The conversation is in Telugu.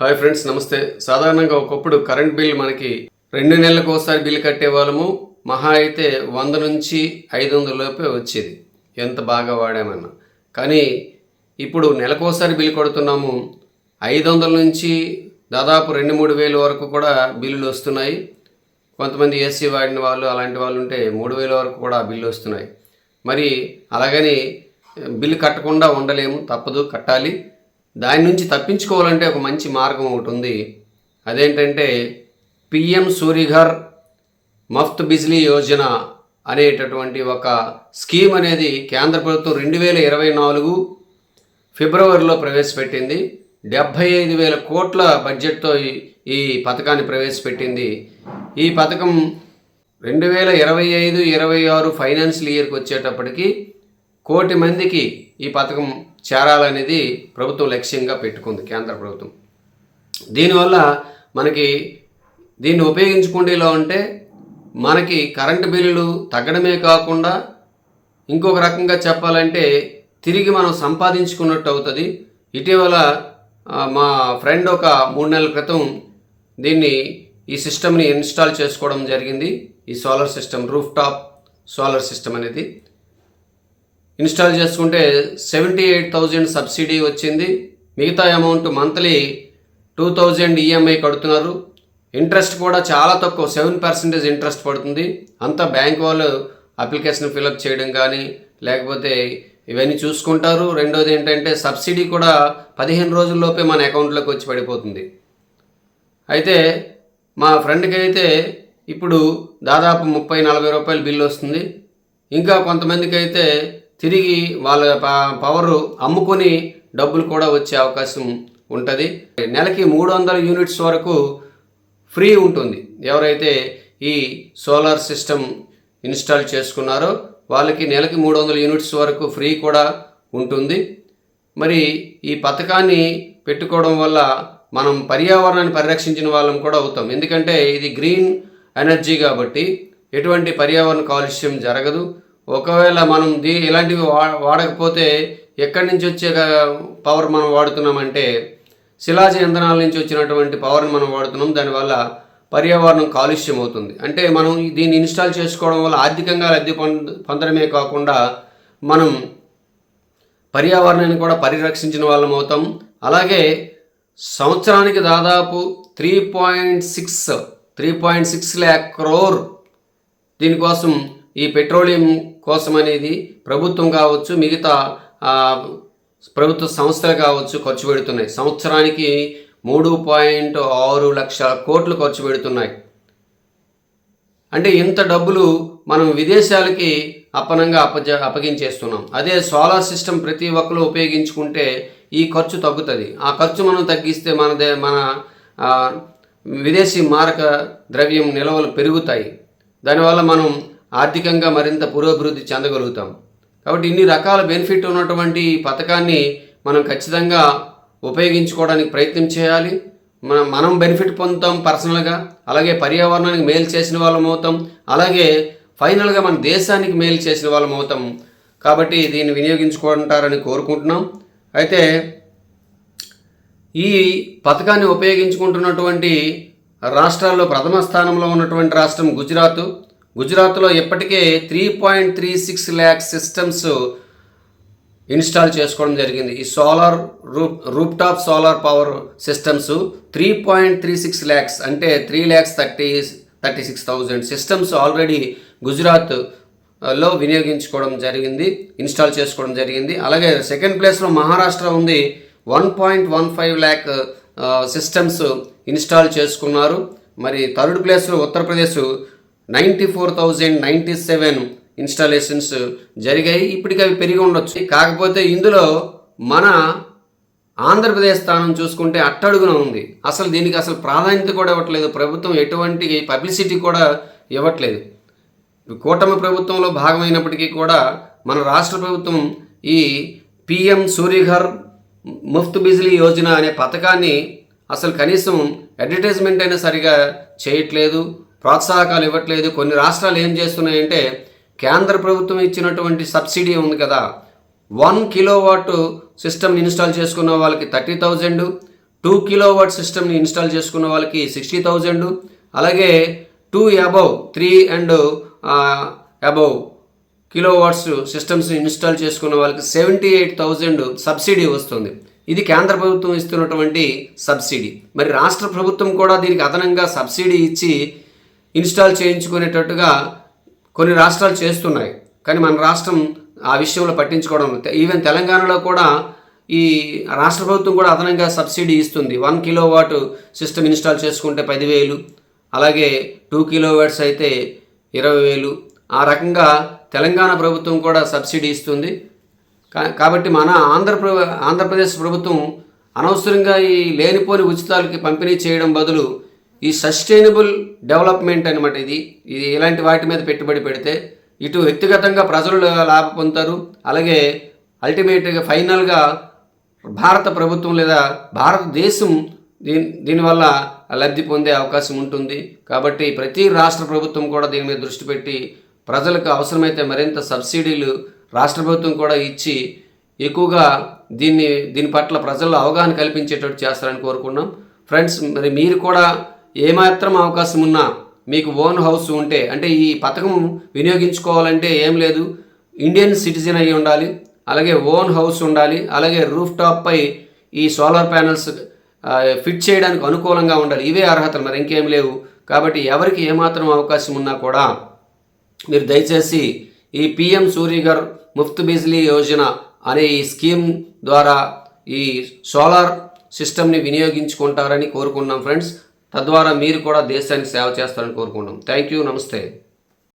హాయ్ ఫ్రెండ్స్ నమస్తే. సాధారణంగా ఒకప్పుడు కరెంట్ బిల్ మనకి రెండు నెలలకు ఒకసారి బిల్ కట్టే వాళ్ళము. మహా అయితే వంద నుంచి ఐదు వందల లోపే వచ్చేది. ఎంత బాగా వాడామన్నా. కానీ ఇప్పుడు నెలకోసారి బిల్ కొడుతున్నాము. ఐదు వందల నుంచి దాదాపు రెండు మూడు వేలు వరకు కూడా బిల్లులు వస్తున్నాయి. కొంతమంది ఏసీ వాడిన వాళ్ళు అలాంటి వాళ్ళు ఉంటే మూడు వేల వరకు కూడా బిల్లు వస్తున్నాయి. మరి అలాగని బిల్లు కట్టకుండా ఉండలేము. తప్పదు కట్టాలి. దాని నుంచి తప్పించుకోవాలంటే ఒక మంచి మార్గం ఒకటి ఉంది. అదేంటంటే పిఎం సూరిఘర్ మఫ్త్ బిజ్లీ యోజన అనేటటువంటి ఒక స్కీమ్ అనేది కేంద్ర ప్రభుత్వం రెండు వేల ఇరవై నాలుగు ఫిబ్రవరిలో ప్రవేశపెట్టింది. డెబ్భై ఐదు వేల కోట్ల బడ్జెట్తో ఈ- ఈ పథకాన్ని ప్రవేశపెట్టింది. ఈ పథకం రెండు వేల ఇరవై ఐదు ఇరవై ఆరు ఫైనాన్షియల్ ఇయర్కి వచ్చేటప్పటికి కోటి మందికి ఈ పథకం చేరాలనేది ప్రభుత్వం లక్ష్యంగా పెట్టుకుంది కేంద్ర ప్రభుత్వం. దీనివల్ల మనకి దీన్ని ఉపయోగించుకుంటేలో ఉంటే మనకి కరెంటు బిల్లులు తగ్గడమే కాకుండా ఇంకొక రకంగా చెప్పాలంటే తిరిగి మనం సంపాదించుకున్నట్టు అవుతుంది. ఇటీవల మా ఫ్రెండ్ ఒక మూడు నెలల క్రితం దీన్ని ఈ సిస్టమ్ని ఇన్స్టాల్ చేసుకోవడం జరిగింది. ఈ solar system roof top solar system అనేది. ఇన్స్టాల్ చేసుకుంటే సెవెంటీ ఎయిట్ థౌజండ్ సబ్సిడీ వచ్చింది. మిగతా amount monthly two thousand EMI కడుతున్నారు. ఇంట్రెస్ట్ కూడా చాలా తక్కువ సెవెన్ పర్సెంటేజ్ ఇంట్రెస్ట్ పడుతుంది. అంతా బ్యాంక్ వాళ్ళు అప్లికేషన్ ఫిలప్ చేయడం కానీ లేకపోతే ఇవన్నీ చూసుకుంటారు. రెండోది ఏంటంటే సబ్సిడీ కూడా పదిహేను రోజుల్లోపే మన అకౌంట్లోకి వచ్చి పడిపోతుంది. అయితే మా ఫ్రెండ్కి అయితే ఇప్పుడు దాదాపు ముప్పై నలభై రూపాయలు బిల్లు వస్తుంది. ఇంకా కొంతమందికి అయితే తిరిగి వాళ్ళ ప- పవర్ అమ్ముకొని డబ్బులు కూడా వచ్చే అవకాశం ఉంటుంది. నెలకి మూడు వందల యూనిట్స్ వరకు ఫ్రీ ఉంటుంది. ఎవరైతే ఈ సోలార్ సిస్టమ్ ఇన్స్టాల్ చేసుకున్నారో వాళ్ళకి నెలకి మూడు వందల యూనిట్స్ వరకు ఫ్రీ కూడా ఉంటుంది. మరి ఈ పథకాన్ని పెట్టుకోవడం వల్ల మనం పర్యావరణాన్ని పరిరక్షించిన వాళ్ళం కూడా అవుతాం. ఎందుకంటే ఇది గ్రీన్ ఎనర్జీ కాబట్టి ఎటువంటి పర్యావరణ కాలుష్యం జరగదు. ఒకవేళ మనం దీ ఇలాంటివి వా వాడకపోతే ఎక్కడి నుంచి వచ్చే పవర్ మనం వాడుతున్నామంటే శిలాజ ఇంధనాల నుంచి వచ్చినటువంటి పవర్ని మనం వాడుతున్నాం. దానివల్ల పర్యావరణం కాలుష్యం అవుతుంది. అంటే మనం దీన్ని ఇన్స్టాల్ చేసుకోవడం వల్ల ఆర్థికంగా లబ్ధి పొంద పొందడమే కాకుండా మనం పర్యావరణాన్ని కూడా పరిరక్షించిన వాళ్ళం అవుతాం. అలాగే సంవత్సరానికి దాదాపు three point six three point six lakh crore దీనికోసం ఈ పెట్రోలియం కోసం అనేది ప్రభుత్వం కావచ్చు మిగతా ప్రభుత్వ సంస్థలు కావచ్చు ఖర్చు పెడుతున్నాయి. సంవత్సరానికి మూడు పాయింట్ ఆరు లక్షల కోట్లు ఖర్చు పెడుతున్నాయి. అంటే ఇంత డబ్బులు మనం విదేశాలకి అప్పనంగా అప్పజ అప్పగించేస్తున్నాం. అదే సోలార్ సిస్టమ్ ప్రతి ఒక్కరు ఉపయోగించుకుంటే ఈ ఖర్చు తగ్గుతుంది. ఆ ఖర్చు మనం తగ్గిస్తే మనదే మన విదేశీ మారక ద్రవ్యం నిల్వలు పెరుగుతాయి. దానివల్ల మనం ఆర్థికంగా మరింత పురోభివృద్ధి చెందగలుగుతాం. కాబట్టి ఇన్ని రకాల బెనిఫిట్ ఉన్నటువంటి ఈ పథకాన్ని మనం ఖచ్చితంగా ఉపయోగించుకోవడానికి ప్రయత్నం చేయాలి. మనం మనం బెనిఫిట్ పొందుతాం పర్సనల్గా అలాగే పర్యావరణానికి మేలు చేసిన వాళ్ళం అవుతాం అలాగే ఫైనల్గా మన దేశానికి మేలు చేసిన వాళ్ళం అవుతాం. కాబట్టి దీన్ని వినియోగించుకుంటారని కోరుకుంటున్నాం. అయితే ఈ పథకాన్ని ఉపయోగించుకుంటున్నటువంటి రాష్ట్రాల్లో ప్రథమ స్థానంలో ఉన్నటువంటి రాష్ట్రం గుజరాత్. గుజరాత్లో ఇప్పటికే three point three six lakh systems install చేసుకోవడం జరిగింది. ఈ solar roof roof top solar power systems three point three six lakhs అంటే three lakhs thirty thirty six thousand systems already గుజరాత్లో వినియోగించుకోవడం జరిగింది ఇన్స్టాల్ చేసుకోవడం జరిగింది. అలాగే సెకండ్ ప్లేస్లో మహారాష్ట్ర ఉంది. One point one five lakh systems install చేసుకున్నారు. మరి థర్డ్ ప్లేస్లో Uttar Pradesh ninety four thousand ninety seven installations జరిగాయి. ఇప్పటికి అవి పెరిగి ఉండొచ్చు. కాకపోతే ఇందులో మన ఆంధ్రప్రదేశ్ స్థానం చూసుకుంటే అట్టడుగున ఉంది. అసలు దీనికి అసలు ప్రాధాన్యత కూడా ఇవ్వట్లేదు. ప్రభుత్వం ఎటువంటి పబ్లిసిటీ కూడా ఇవ్వట్లేదు. కూటమి ప్రభుత్వంలో భాగమైనప్పటికీ కూడా మన రాష్ట్ర ప్రభుత్వం ఈ పిఎం సూర్యఘర్ ముఫ్త్ బిజిలీ యోజన అనే పథకాన్ని అసలు కనీసం అడ్వర్టైజ్మెంట్ అయినా సరిగా చేయట్లేదు. ప్రోత్సాహకాలు ఇవ్వట్లేదు. కొన్ని రాష్ట్రాలు ఏం చేస్తున్నాయంటే కేంద్ర ప్రభుత్వం ఇచ్చినటువంటి సబ్సిడీ ఉంది కదా వన్ కిలో సిస్టమ్ని ఇన్స్టాల్ చేసుకున్న వాళ్ళకి thirty thousand two kilo watt సిస్టమ్ని ఇన్స్టాల్ చేసుకున్న వాళ్ళకి సిక్స్టీ థౌజండ్ అలాగే two above three and above kilo watts systems install చేసుకున్న వాళ్ళకి సెవెంటీ ఎయిట్ థౌజండ్ సబ్సిడీ వస్తుంది. ఇది కేంద్ర ప్రభుత్వం ఇస్తున్నటువంటి సబ్సిడీ. మరి రాష్ట్ర ప్రభుత్వం కూడా దీనికి అదనంగా సబ్సిడీ ఇచ్చి ఇన్స్టాల్ చేయించుకునేటట్టుగా కొన్ని రాష్ట్రాలు చేస్తున్నాయి. కానీ మన రాష్ట్రం ఆ విషయంలో పట్టించుకోవడం ఈవెన్ తెలంగాణలో కూడా ఈ రాష్ట్ర ప్రభుత్వం కూడా అదనంగా సబ్సిడీ ఇస్తుంది. One kilo watt system install చేసుకుంటే పదివేలు అలాగే టూ కిలో వాట్స్ అయితే ఇరవై వేలు ఆ రకంగా తెలంగాణ ప్రభుత్వం కూడా సబ్సిడీ ఇస్తుంది. కా- కాబట్టి మన ఆంధ్రప్ర ఆంధ్రప్రదేశ్ ప్రభుత్వం అనవసరంగా ఈ లేనిపోని ఉచితాలకి పంపిణీ చేయడం బదులు ఈ సస్టైనబుల్ డెవలప్మెంట్ అనమాట ఇది. ఇది ఇలాంటి వాటి మీద పెట్టుబడి పెడితే ఇటు వ్యక్తిగతంగా ప్రజలు లాభ పొందుతారు. అలాగే అల్టిమేట్గా ఫైనల్గా భారత ప్రభుత్వం లేదా భారతదేశం దీని దీనివల్ల లబ్ధి పొందే అవకాశం ఉంటుంది. కాబట్టి ప్రతి రాష్ట్ర ప్రభుత్వం కూడా దీని మీద దృష్టి పెట్టి ప్రజలకు అవసరమైతే మరింత సబ్సిడీలు రాష్ట్ర ప్రభుత్వం కూడా ఇచ్చి ఎక్కువగా దీన్ని దీని పట్ల ప్రజల్లో అవగాహన కల్పించేటట్టు చేస్తారని కోరుకున్నాం ఫ్రెండ్స్ మరి మీరు కూడా ఏమాత్రం అవకాశం ఉన్నా మీకు ఓన్ హౌస్ ఉంటే అంటే ఈ పథకం వినియోగించుకోవాలంటే ఏం లేదు. ఇండియన్ సిటిజన్ అయి ఉండాలి అలాగే ఓన్ హౌస్ ఉండాలి అలాగే రూఫ్ టాప్ పై ఈ సోలార్ ప్యానల్స్ ఫిట్ చేయడానికి అనుకూలంగా ఉండాలి. ఇవే అర్హతలు మరి ఇంకేం లేవు. కాబట్టి ఎవరికి ఏమాత్రం అవకాశం ఉన్నా కూడా మీరు దయచేసి ఈ పిఎం సూర్యగర్ ముఫ్త్ బిజ్లీ యోజన అనే ఈ స్కీమ్ ద్వారా ఈ సోలార్ సిస్టమ్ని వినియోగించుకుంటారని కోరుకున్నాం ఫ్రెండ్స్. తద్వారా మీరు కూడా దేశానికి సేవ చేస్తారని కోరుకుంటాం థ్యాంక్ యూ. నమస్తే.